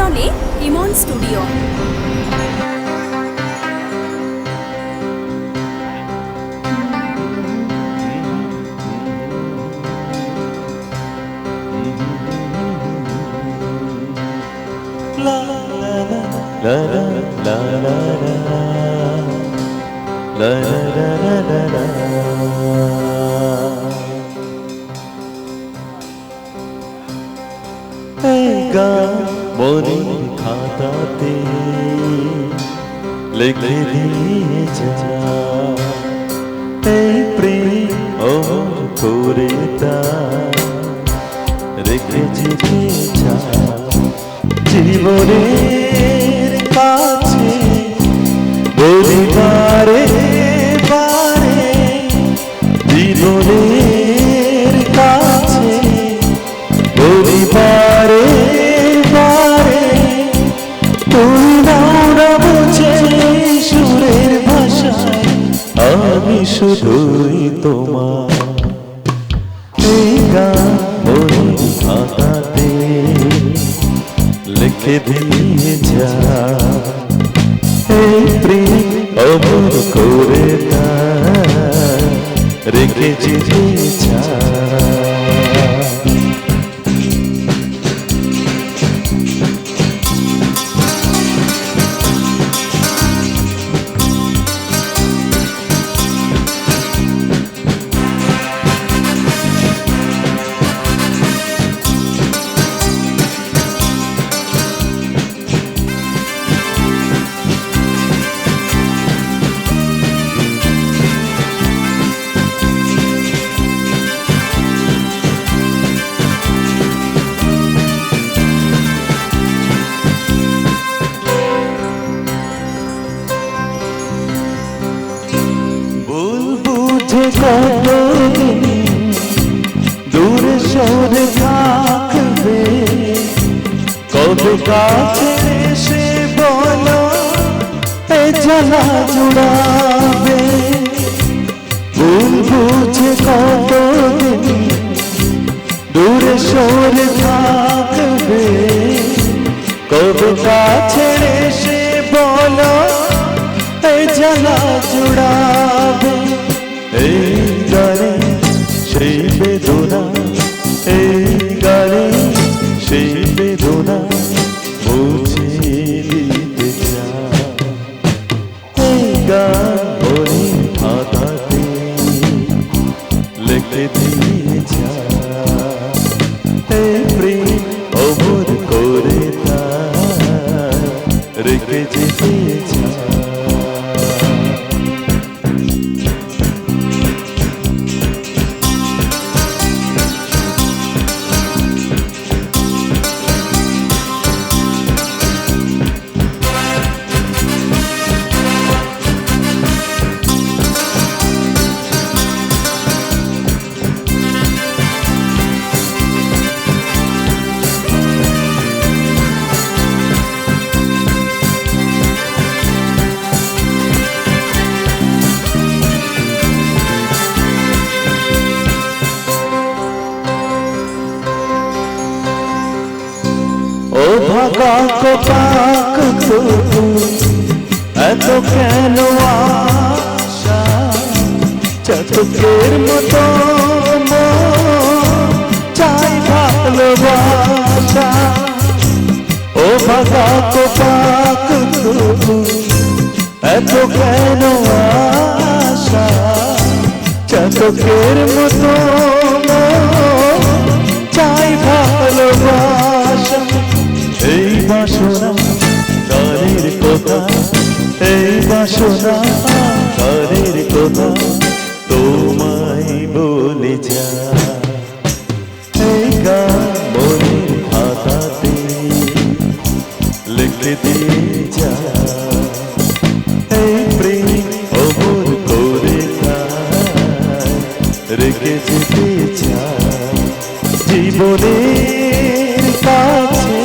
দলে Imon studio la la la la la la la la la la la Hey girl মনের খাতাতে লিখে দিয়ে যা। এই প্রেম ও করে তা রেখে যেতে যা। জীবনের গান মনের খাতাতে লিখে দিয়ে যা। এই প্রেম অমর করে তা রেখে যেতে যা দূরে থাকবে কবে কাছে এসে বলো এ জ্বালা জুড়াবে ভুল বুঝে কত দূরে সরে থাকবে কবে কাছে লিখে দিয়ে যা। এই প্রেম অমর করে রেখে যেতে যা। ভাগা কোপাক তবু এত কেন আশা? চতুকের মতো চাই ভালোবাসা। ও ভাগা কোপাক তবু এত কেন আশা? চতুকের মতো চাই ভালোবাসা। বাসনা কারের কথা তোমায় বলে যা। এই গান মনের খাতাতে লিখে দিয়ে যা। কাছে